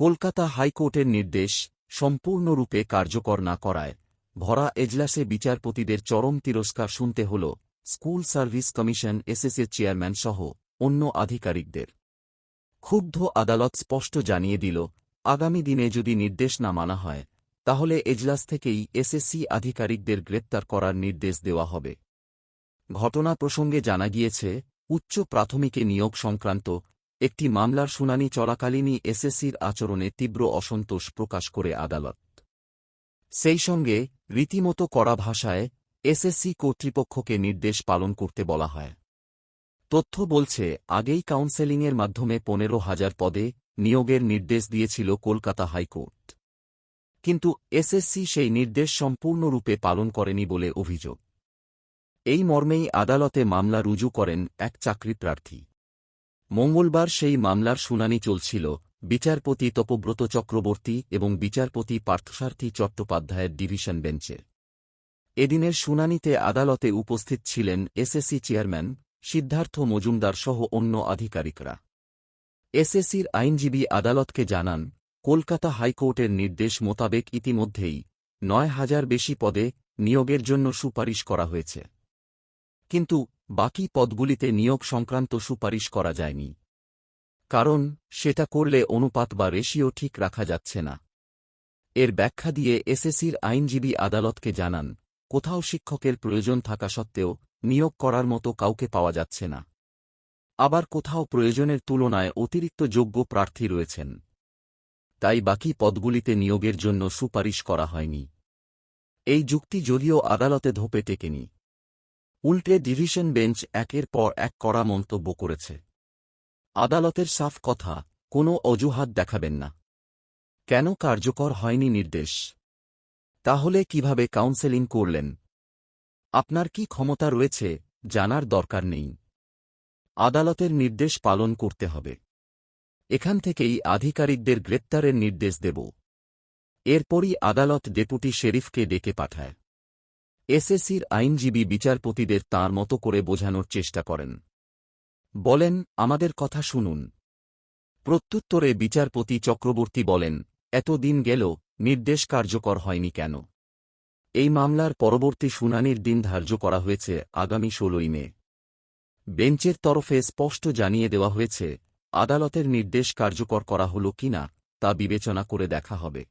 কলকাতা হাইকোর্টের নির্দেশ সম্পূর্ণরূপে কার্যকর না করায় ভরা এজলাসে বিচারপতিদের চরম তিরস্কার শুনতে হল স্কুল সার্ভিস কমিশন এসএসএর চেয়ারম্যান সহ অন্য আধিকারিকদের। ক্ষুব্ধ আদালত স্পষ্ট জানিয়ে দিল, আগামী দিনে যদি নির্দেশ না মানা হয়, তাহলে এজলাস থেকেই এসএসসি আধিকারিকদের গ্রেপ্তার করার নির্দেশ দেওয়া হবে। ঘটনা প্রসঙ্গে জানা গিয়েছে, উচ্চ প্রাথমিকে নিয়োগ সংক্রান্ত একটি মামলার শুনানি চলাকালীনই এসএসসির আচরণে তীব্র অসন্তোষ প্রকাশ করে আদালত। সেই সঙ্গে রীতিমতো কড়া ভাষায় এসএসসি কর্তৃপক্ষকে নির্দেশ পালন করতে বলা হয়। তথ্য বলছে, আগেই কাউন্সেলিংয়ের মাধ্যমে পনেরো হাজার পদে নিয়োগের নির্দেশ দিয়েছিল কলকাতা হাইকোর্ট। কিন্তু এসএসসি সেই নির্দেশ সম্পূর্ণরূপে পালন করেনি বলে অভিযোগ। এই মর্মেই আদালতে মামলা রুজু করেন এক চাকরি প্রার্থী। মঙ্গলবার সেই মামলার শুনানি চলছিল, বিচারপতি তপব্রত চক্রবর্তী এবং বিচারপতি পার্থসারথী চট্টোপাধ্যায়ের ডিভিশন বেঞ্চে। এদিনের শুনানিতে আদালতে উপস্থিত ছিলেন এসএসসি চেয়ারম্যান সিদ্ধার্থ মজুমদার সহ অন্য আধিকারিকরা। এসএসসির আইনজীবী আদালতকে জানান, কলকাতা হাইকোর্টের নির্দেশ মোতাবেক ইতিমধ্যেই নয় হাজার বেশি পদে নিয়োগের জন্য সুপারিশ করা হয়েছে। কিন্তু বাকি পদগুলিতে নিয়োগ সংক্রান্ত সুপারিশ করা যায়নি। কারণ, সেটা করলে অনুপাত বা রেশিও ঠিক রাখা যাচ্ছে না। এর ব্যাখ্যা দিয়ে এসএসির আইনজীবী আদালতকে জানান, কোথাও শিক্ষকের প্রয়োজন থাকা সত্ত্বেও নিয়োগ করার মতো কাউকে পাওয়া যাচ্ছে না। আবার কোথাও প্রয়োজনের তুলনায় অতিরিক্ত যোগ্য প্রার্থী রয়েছেন। তাই বাকি পদগুলিতে নিয়োগের জন্য সুপারিশ করা হয়নি। এই যুক্তি যদিও আদালতে ধোপে টেকেনি। উল্টে ডিভিশন বেঞ্চ একের পর এক করা মন্তব্য করেছে। আদালতের সাফ কথা, কোনো অজুহাত দেখাবেন না। কেন কার্যকর হয়নি নির্দেশ? তাহলে কীভাবে কাউন্সেলিং করলেন? আপনার কি ক্ষমতা রয়েছে, জানার দরকার নেই। আদালতের নির্দেশ পালন করতে হবে। এখান থেকেই আধিকারিকদের গ্রেপ্তারের নির্দেশ দেব। এরপরই আদালত ডেপুটি শেরিফকে ডেকে পাঠায়। এসএসসির আইনজীবী বিচারপতিদের তাঁর মতো করে বোঝানোর চেষ্টা করেন। বলেন, আমাদের কথা শুনুন। প্রত্যুত্তরে বিচারপতি চক্রবর্তী বলেন, এত দিন গেল, নির্দেশ কার্যকর হয়নি কেন? এই মামলার পরবর্তী শুনানির দিন ধার্য করা হয়েছে আগামী ষোলোই মে। বেঞ্চের তরফে স্পষ্ট জানিয়ে দেওয়া হয়েছে, আদালতের নির্দেশ কার্যকর করা হল কিনা, তা বিবেচনা করে দেখা হবে।